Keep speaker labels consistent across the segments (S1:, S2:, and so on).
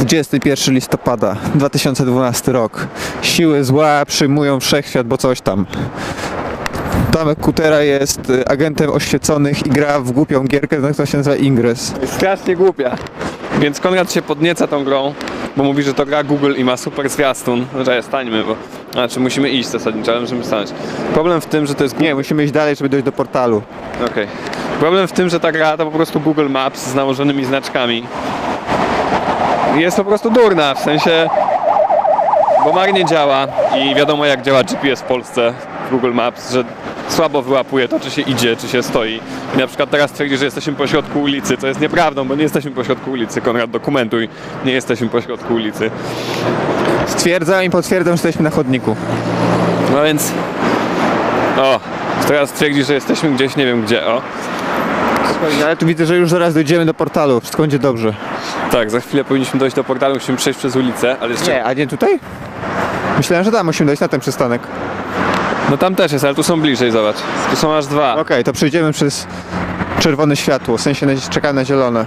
S1: 21 listopada 2012 rok. Siły zła przyjmują wszechświat, bo coś tam. Tomek Kutera jest y, agentem oświeconych i gra w głupią gierkę, która się nazywa Ingress.
S2: Jest strasznie głupia. Więc Konrad się podnieca tą grą, bo mówi, że to gra Google i ma super zwiastun. Znaczy, stańmy, bo... Znaczy, musimy iść zasadniczo, ale możemy stanąć. Problem w tym, że to jest...
S1: Nie, musimy iść dalej, żeby dojść do portalu.
S2: Okej. Problem w tym, że ta gra to po prostu Google Maps z nałożonymi znaczkami. Jest po prostu durna, w sensie... Bo marnie działa i wiadomo jak działa GPS w Polsce w Google Maps, że słabo wyłapuje to, czy się idzie, czy się stoi. I na przykład teraz twierdzi, że jesteśmy po środku ulicy, co jest nieprawdą, bo nie jesteśmy po środku ulicy. Konrad, dokumentuj, nie jesteśmy po środku ulicy.
S1: Stwierdzam i potwierdzam, że jesteśmy na chodniku.
S2: No więc... O, teraz twierdzi, że jesteśmy gdzieś, nie wiem gdzie, o.
S1: Spokojnie, ale tu widzę, że już zaraz dojdziemy do portalu. Wszystko będzie dobrze.
S2: Tak, za chwilę powinniśmy dojść do portalu, musimy przejść przez ulicę, ale jeszcze...
S1: Nie, a nie tutaj? Myślałem, że tam musimy dojść na ten przystanek.
S2: No tam też jest, ale tu są bliżej, zobacz. Tu są aż dwa.
S1: Okej, to przejdziemy przez czerwone światło, w sensie na- na zielone.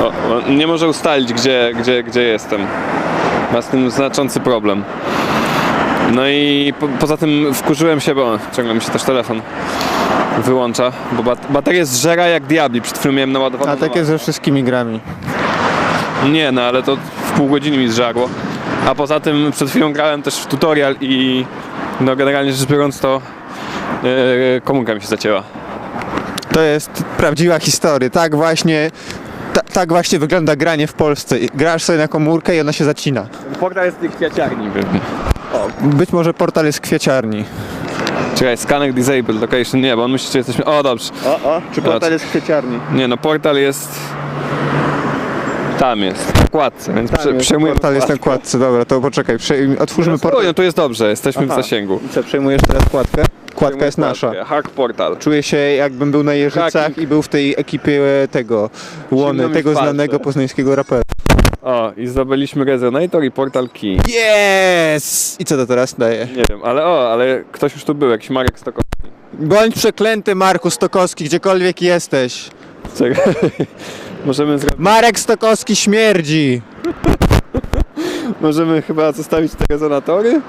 S2: O, o, nie może ustalić, gdzie, gdzie, gdzie jestem. Ma z tym znaczący problem. No i po, poza tym wkurzyłem się, bo ciągle mi się też telefon wyłącza, bo bat, baterię zżera jak diabli. Przed chwilą miałem naładowaną.
S1: A tak jest ze wszystkimi grami.
S2: Nie, no ale to w pół godziny mi zżarło. A poza tym przed chwilą grałem też w tutorial i no generalnie rzecz biorąc to yy, komórka mi się zacięła.
S1: To jest prawdziwa historia. Tak właśnie, ta, tak właśnie wygląda granie w Polsce. Grasz sobie na komórkę i ona się zacina.
S2: Portal jest tej kwiaciarni pewnie.
S1: Być może portal jest w kwieciarni.
S2: Czekaj, scanek disabled location, nie, bo on myśli, że jesteśmy... O, dobrze.
S1: O, o, czy
S2: portal
S1: jest w kwieciarni?
S2: Nie, no portal jest... Tam jest, w kładce, więc prze, przejmuję
S1: portal jest na kładce, dobra, to poczekaj, otwórzmy portal.
S2: Spokojnie, tu jest dobrze, jesteśmy
S1: Aha.
S2: w zasięgu.
S1: I co, przejmujesz teraz kładkę? Kładka jest nasza.
S2: Hack portal.
S1: Czuję się jakbym był na Jeżycach
S2: Hacking.
S1: i był w tej ekipie tego Łony,
S2: Zimno mi
S1: tego
S2: palce.
S1: znanego poznańskiego rapera.
S2: O, i zdobyliśmy resonator i portal key.
S1: Yes! I co to teraz daje?
S2: Nie wiem, ale o, ale ktoś już tu był, jakiś Marek Stokowski.
S1: Bądź przeklęty Marku Stokowski, gdziekolwiek jesteś.
S2: Czekaj, możemy, zro...
S1: Marek Stokowski śmierdzi!
S2: możemy chyba zostawić te resonatory?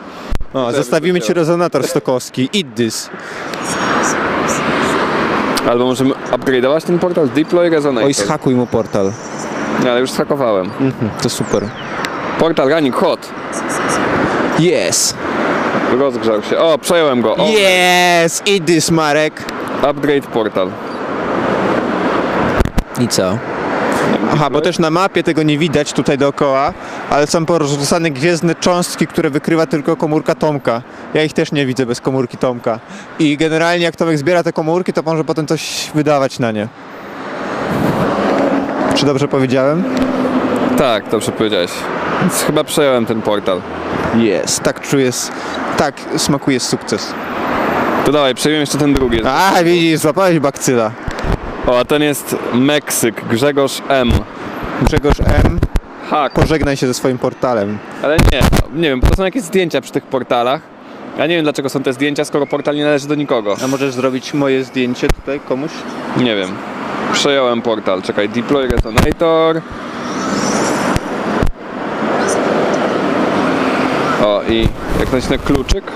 S1: O, zostawimy ci rezonator Stokowski. This.
S2: Albo możemy upgrade'ować ten portal, deploy resonator.
S1: Oj, schakuj mu portal.
S2: Ale już schakowałem.
S1: Mhm, to super.
S2: Portal running hot.
S1: Yes!
S2: Rozgrzał się. O, przejąłem go. O,
S1: Yes! Eat this, Marek!
S2: upgrade portal.
S1: I co? Aha, bo też na mapie tego nie widać tutaj dookoła, ale są porozrzucane gwiezdne cząstki, które wykrywa tylko komórka Tomka. Ja ich też nie widzę bez komórki Tomka. I generalnie jak Tomek zbiera te komórki, to może potem coś wydawać na nie. Czy dobrze powiedziałem?
S2: Tak, dobrze powiedziałeś. Więc chyba przejąłem ten portal.
S1: Jest. Tak czuję, tak smakuje sukces.
S2: To dawaj, przejmiemy jeszcze ten drugi.
S1: A, widzisz, złapałeś bakcyla.
S2: O, a ten jest Meksyk, Grzegorz M.
S1: Grzegorz M.,
S2: Hak.
S1: pożegnaj się ze swoim portalem.
S2: Ale nie, nie wiem, bo to są jakieś zdjęcia przy tych portalach. Ja nie wiem dlaczego są te zdjęcia, skoro portal nie należy do nikogo.
S1: A możesz zrobić moje zdjęcie tutaj komuś?
S2: Nie wiem. Przejąłem portal. Czekaj, deploy resonator. O, i jak nacisnę kluczyk.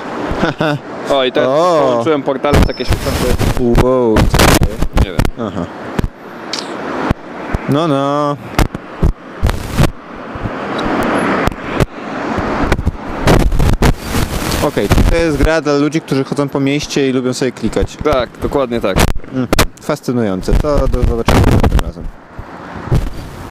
S2: O, i teraz
S1: O.
S2: połączyłem portale z takie świecące.
S1: Wow.
S2: Nie wiem.
S1: Aha. No, no. Okej, to jest gra dla ludzi, którzy chodzą po mieście i lubią sobie klikać.
S2: Tak, dokładnie tak.
S1: Fascynujące. To do zobaczenia następnym razem.